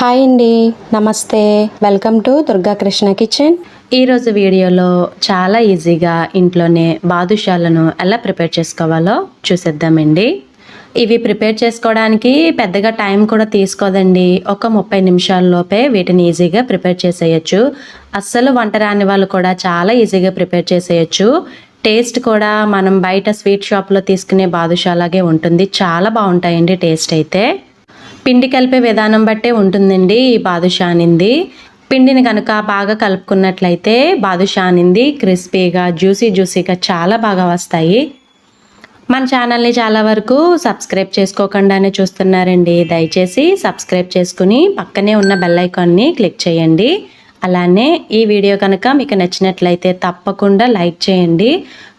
Hi అండి నమస్తే. Welcome to Durga Krishna kitchen ఈరోజు వీడియోలో చాలా ఈజీగా ఇంట్లోనే బాదుషాలను ఎలా ప్రిపేర్ చేసుకోవాలో చూసేద్దామండి. ఇవి ప్రిపేర్ చేసుకోవడానికి పెద్దగా టైం కూడా తీసుకోదండి. ఒక ముప్పై నిమిషాల్లోపే వీటిని ఈజీగా ప్రిపేర్ చేసేయచ్చు. అస్సలు వంట రాని వాళ్ళు కూడా చాలా ఈజీగా ప్రిపేర్ చేసేయచ్చు. టేస్ట్ కూడా మనం బయట స్వీట్ షాప్లో తీసుకునే బాదుషాలాగే ఉంటుంది. చాలా బాగుంటాయండి టేస్ట్ అయితే. పిండి కలిపే విధానం బట్టే ఉంటుందండి ఈ బాదుషా అనింది. పిండిని కనుక బాగా కలుపుకున్నట్లయితే బాదుషా అనింది క్రిస్పీగా జ్యూసీ జ్యూసీగా చాలా బాగా వస్తాయి. మన ఛానల్ని చాలా వరకు సబ్స్క్రైబ్ చేసుకోకుండానే చూస్తున్నారండి. దయచేసి సబ్స్క్రైబ్ చేసుకుని పక్కనే ఉన్న బెల్ ఐకాన్ని క్లిక్ చేయండి. అలానే ఈ వీడియో కనుక మీకు నచ్చినట్లయితే తప్పకుండా లైక్ చేయండి.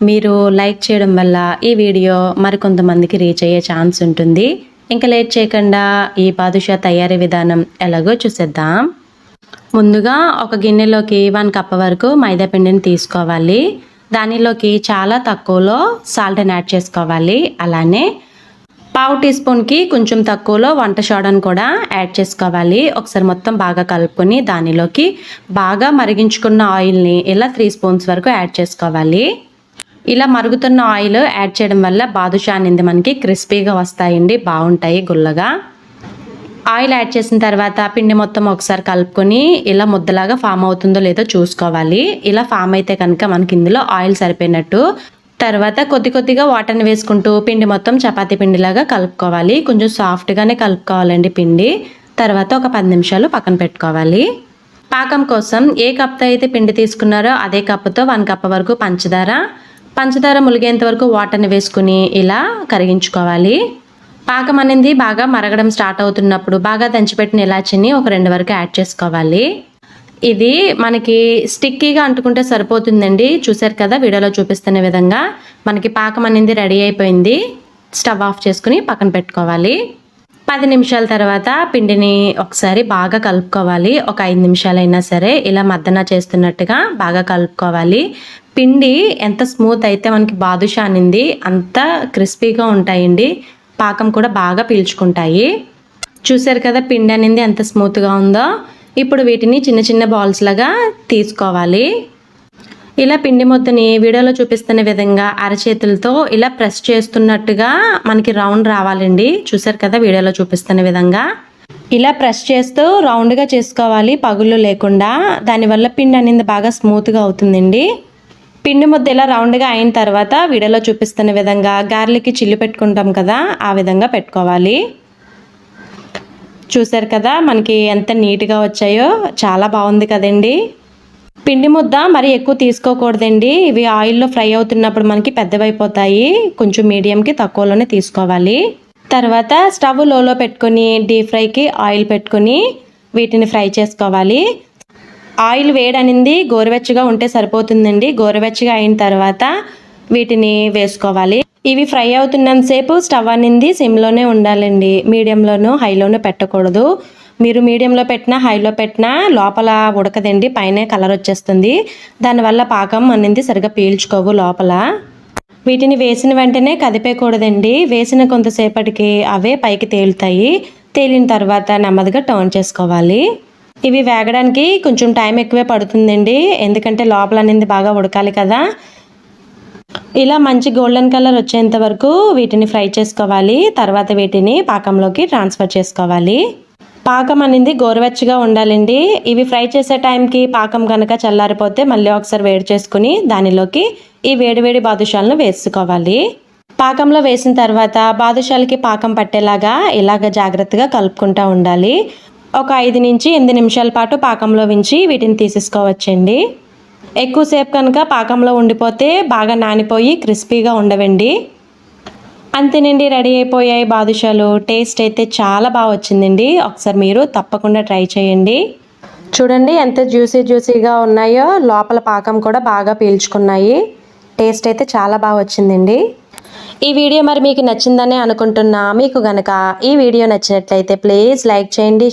మీరు లైక్ చేయడం వల్ల ఈ వీడియో మరికొంతమందికి రీచ్ అయ్యే ఛాన్స్ ఉంటుంది. ఇంకా లేట్ చేయకుండా ఈ పాదుషా తయారీ విధానం ఎలాగో చూసేద్దాం. ముందుగా ఒక గిన్నెలోకి వన్ కప్ వరకు మైదా పిండిని తీసుకోవాలి. దానిలోకి చాలా తక్కువలో సాల్ట్ని యాడ్ చేసుకోవాలి. అలానే పావు టీ స్పూన్కి కొంచెం తక్కువలో వంట సోడాను కూడా యాడ్ చేసుకోవాలి. ఒకసారి మొత్తం బాగా కలుపుకొని దానిలోకి బాగా మరిగించుకున్న ఆయిల్ని ఇలా త్రీ స్పూన్స్ వరకు యాడ్ చేసుకోవాలి. ఇలా మరుగుతున్న ఆయిల్ యాడ్ చేయడం వల్ల బాదుషా అనేది మనకి క్రిస్పీగా వస్తాయండి బాగుంటాయి గుల్లగా. ఆయిల్ యాడ్ చేసిన తర్వాత పిండి మొత్తం ఒకసారి కలుపుకొని ఇలా ముద్దలాగా ఫామ్ అవుతుందో లేదో చూసుకోవాలి. ఇలా ఫామ్ అయితే కనుక మనకి ఇందులో ఆయిల్ సరిపోయినట్టు. తర్వాత కొద్ది కొద్దిగా వాటర్ని వేసుకుంటూ పిండి మొత్తం చపాతీ పిండిలాగా కలుపుకోవాలి. కొంచెం సాఫ్ట్గానే కలుపుకోవాలండి పిండి. తర్వాత ఒక పది నిమిషాలు పక్కన పెట్టుకోవాలి. పాకం కోసం ఏ కప్తో అయితే పిండి తీసుకున్నారో అదే కప్పుతో వన్ కప్ వరకు పంచదార పంచదార ములిగేంత వరకు వాటర్ని వేసుకుని ఇలా కరిగించుకోవాలి. పాకం అనేది బాగా మరగడం స్టార్ట్ అవుతున్నప్పుడు బాగా దంచిపెట్టిన ఇలాచిని ఒక రెండు వరకు యాడ్ చేసుకోవాలి. ఇది మనకి స్టిక్కీగా అంటుకుంటే సరిపోతుందండి. చూసారు కదా వీడియోలో చూపిస్తున్న విధంగా మనకి పాకం అనేది రెడీ అయిపోయింది. స్టవ్ ఆఫ్ చేసుకుని పక్కన పెట్టుకోవాలి. పది నిమిషాల తర్వాత పిండిని ఒకసారి బాగా కలుపుకోవాలి. ఒక ఐదు నిమిషాలైనా సరే ఇలా మద్దన చేస్తున్నట్టుగా బాగా కలుపుకోవాలి. పిండి ఎంత స్మూత్ అయితే మనకి బాదుషా అనింది అంత క్రిస్పీగా ఉంటాయండి. పాకం కూడా బాగా పీల్చుకుంటాయి. చూసారు కదా పిండి అనేది ఎంత స్మూత్గా ఉందో. ఇప్పుడు వీటిని చిన్న చిన్న బాల్స్ లాగా తీసుకోవాలి. ఇలా పిండి ముద్దని వీడియోలో చూపిస్తున్న విధంగా అరచేతులతో ఇలా ప్రెస్ చేస్తున్నట్టుగా మనకి రౌండ్ రావాలండి. చూసారు కదా వీడియోలో చూపిస్తున్న విధంగా. ఇలా ప్రెస్ చేస్తూ రౌండ్గా చేసుకోవాలి పగుళ్ళు లేకుండా. దానివల్ల పిండి అనేది బాగా స్మూత్గా అవుతుందండి. పిండి ముద్ద ఇలా రౌండ్గా అయిన తర్వాత వీడియోలో చూపిస్తున్న విధంగా గార్లిక్కి చిల్లి పెట్టుకుంటాం కదా ఆ విధంగా పెట్టుకోవాలి. చూసారు కదా మనకి ఎంత నీట్గా వచ్చాయో చాలా బాగుంది కదండి. పిండి ముద్ద మరి ఎక్కువ తీసుకోకూడదండి. ఇవి ఆయిల్లో ఫ్రై అవుతున్నప్పుడు మనకి పెద్దవైపోతాయి. కొంచెం మీడియంకి తక్కువలోనే తీసుకోవాలి. తర్వాత స్టవ్ లోలో పెట్టుకొని డీప్ ఫ్రైకి ఆయిల్ పెట్టుకొని వీటిని ఫ్రై చేసుకోవాలి. ఆయిల్ వేడనింది గోరువెచ్చగా ఉంటే సరిపోతుందండి. గోరువెచ్చగా అయిన తర్వాత వీటిని వేసుకోవాలి. ఇవి ఫ్రై అవుతున్నంతసేపు స్టవ్ అనింది సిమ్లోనే ఉండాలండి. మీడియంలోనూ హైలోనూ పెట్టకూడదు. మీరు మీడియంలో పెట్టినా హైలో పెట్టినా లోపల ఉడకదండి పైన కలర్ వచ్చేస్తుంది. దానివల్ల పాకం అనేది సరిగా పీల్చుకోవు లోపల. వీటిని వేసిన వెంటనే కదిపేయకూడదండి. వేసిన కొంతసేపటికి అవే పైకి తేలుతాయి. తేలిన తర్వాత నెమ్మదిగా టర్న్ చేసుకోవాలి. ఇవి వేగడానికి కొంచెం టైం ఎక్కువే పడుతుందండి. ఎందుకంటే లోపల అనేది బాగా ఉడకాలి కదా. ఇలా మంచి గోల్డెన్ కలర్ వచ్చేంత వరకు వీటిని ఫ్రై చేసుకోవాలి. తర్వాత వీటిని పాకంలోకి ట్రాన్స్ఫర్ చేసుకోవాలి. పాకం అనేది గోరువెచ్చగా ఉండాలండి. ఇవి ఫ్రై చేసే టైంకి పాకం కనుక చల్లారిపోతే మళ్ళీ ఒకసారి వేడి చేసుకుని దానిలోకి ఈ వేడివేడి బాదుషాలను వేసుకోవాలి. పాకంలో వేసిన తర్వాత బాదుషాలకి పాకం పట్టేలాగా ఇలాగ జాగ్రత్తగా కలుపుకుంటూ ఉండాలి. ఒక ఐదు నుంచి ఎనిమిది నిమిషాల పాటు పాకంలో ఉంచి వీటిని తీసేసుకోవచ్చండి. ఎక్కువసేపు కనుక పాకంలో ఉండిపోతే బాగా నానిపోయి క్రిస్పీగా ఉండవండి. అంతేనండి రెడీ అయిపోయాయి బాదుషాలు. టేస్ట్ అయితే చాలా బాగా వచ్చిందండి. ఒకసారి మీరు తప్పకుండా ట్రై చేయండి. చూడండి ఎంత జ్యూసీ జ్యూసీగా ఉన్నాయో. లోపల పాకం కూడా బాగా పీల్చుకున్నాయి. టేస్ట్ అయితే చాలా బాగా వచ్చిందండి. ఈ వీడియో మరి మీకు నచ్చిందని అనుకుంటున్నా. మీకు గనక ఈ వీడియో నచ్చినట్లయితే ప్లీజ్ లైక్ చేయండి